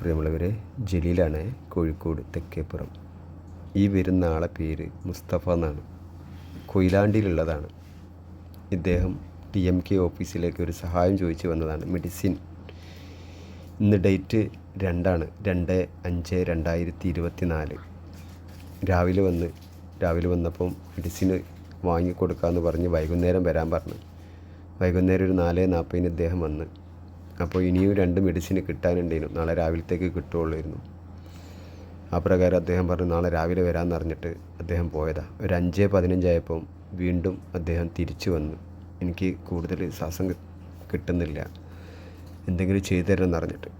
പ്രിയമുള്ളവരെ ജലീലാണ് കോഴിക്കോട് തെക്കേപ്പുറം. ഈ വരുന്ന ആളെ പേര് മുസ്തഫ എന്നാണ്. കൊയിലാണ്ടിയിലുള്ളതാണ്. ഇദ്ദേഹം ടി എം കെ ഓഫീസിലേക്ക് ഒരു സഹായം ചോദിച്ചു വന്നതാണ്. മെഡിസിൻ ഇന്ന് ഡേറ്റ് രണ്ടാണ്. രണ്ട് അഞ്ച് രണ്ടായിരത്തി ഇരുപത്തി നാല് രാവിലെ വന്ന് രാവിലെ വന്നപ്പം മെഡിസിന് വാങ്ങിക്കൊടുക്കാമെന്ന് പറഞ്ഞ് വൈകുന്നേരം വരാൻ പറഞ്ഞു. വൈകുന്നേരം ഒരു നാല് നാൽപ്പതിന് ഇദ്ദേഹം വന്ന് അപ്പോൾ ഇനിയും രണ്ട് മെഡിസിൻ കിട്ടാനുണ്ടായിരുന്നു. നാളെ രാവിലത്തേക്ക് കിട്ടുകയുള്ളായിരുന്നു. അപ്രകാരം പ്രകാരം അദ്ദേഹം പറഞ്ഞു നാളെ രാവിലെ വരാമെന്ന് അറിഞ്ഞിട്ട് അദ്ദേഹം പോയതാ. ഒരു അഞ്ച് പതിനഞ്ചായപ്പം വീണ്ടും അദ്ദേഹം തിരിച്ചു വന്നു. എനിക്ക് കൂടുതൽ ശ്വാസം കിട്ടുന്നില്ല. എന്തെങ്കിലും ചെയ്തു തരണം എന്നറിഞ്ഞിട്ട്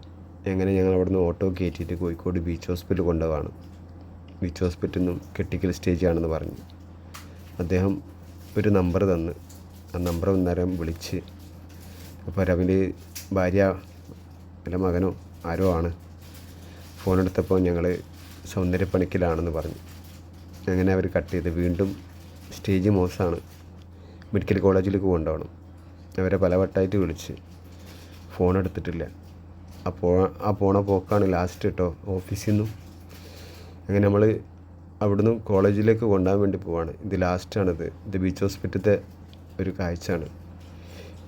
എങ്ങനെ ഞങ്ങൾ അവിടുന്ന് ഓട്ടോ കയറ്റിയിട്ട് കോഴിക്കോട് ബീച്ച് ഹോസ്പിറ്റൽ കൊണ്ടുപോവാണ് ബീച്ച് ഹോസ്പിറ്റലിൽ നിന്നും ക്രിട്ടിക്കൽ സ്റ്റേജ് ആണെന്ന് പറഞ്ഞു. അദ്ദേഹം ഒരു നമ്പർ തന്ന്. ആ നമ്പർ അന്നേരം വിളിച്ച് അപ്പോൾ രവിന്റെ ഭാര്യ അല്ല മകനോ ആരോ ആണ്. ഫോണെടുത്തപ്പോൾ ഞങ്ങൾ സൗന്ദര്യപ്പണിക്കലാണെന്ന് പറഞ്ഞു. അങ്ങനെ അവർ കട്ട് ചെയ്ത് വീണ്ടും സ്റ്റേജ് മോശമാണ് മെഡിക്കൽ കോളേജിലേക്ക് കൊണ്ടുപോകണം അവരെ പലവട്ടായിട്ട് വിളിച്ച്. ഫോൺ എടുത്തിട്ടില്ല. അപ്പോൾ ആ പോണ പോക്കാണ് ലാസ്റ്റ് കേട്ടോ ഓഫീസിൽ നിന്നും അങ്ങനെ നമ്മൾ അവിടുന്ന് കോളേജിലേക്ക് കൊണ്ടുപോകാൻ വേണ്ടി പോവാണ്. ഇത് ലാസ്റ്റാണിത് ഇത് ബീച്ച് ഹോസ്പിറ്റലത്തെ ഒരു കാഴ്ചയാണ്.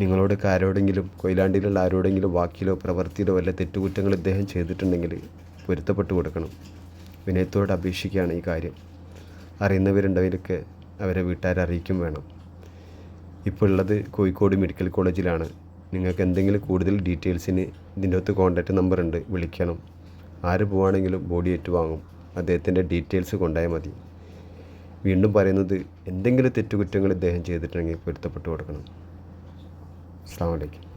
നിങ്ങളോട് ആരോടെങ്കിലും കൊയിലാണ്ടിയിലുള്ള ആരോടെങ്കിലും വാക്കിലോ പ്രവൃത്തിയിലോ വല്ല തെറ്റുകുറ്റങ്ങൾ ഇദ്ദേഹം ചെയ്തിട്ടുണ്ടെങ്കിൽ പൊരുത്തപ്പെട്ടു കൊടുക്കണം. വിനയത്തോട് അപേക്ഷിക്കുകയാണ് ഈ കാര്യം. അറിയുന്നവരുണ്ടവരൊക്കെ അവരെ വീട്ടുകാരെ അറിയിക്കും വേണം. ഇപ്പോൾ ഉള്ളത് കോഴിക്കോട് മെഡിക്കൽ കോളേജിലാണ്. നിങ്ങൾക്ക് എന്തെങ്കിലും കൂടുതൽ ഡീറ്റെയിൽസിന് ഇതിന്റെ അകത്ത് കോൺടാക്റ്റ് നമ്പർ ഉണ്ട് വിളിക്കണം. ആര് പോവുകയാണെങ്കിലും ബോഡി ഏറ്റുവാങ്ങും. അദ്ദേഹത്തിന്റെ ഡീറ്റെയിൽസ് കൊണ്ടായാൽ മതി. വീണ്ടും പറയുന്നത് എന്തെങ്കിലും തെറ്റുകുറ്റങ്ങൾ ഇദ്ദേഹം ചെയ്തിട്ടുണ്ടെങ്കിൽ പൊരുത്തപ്പെട്ടു കൊടുക്കണം. আসসালামু আলাইকুম।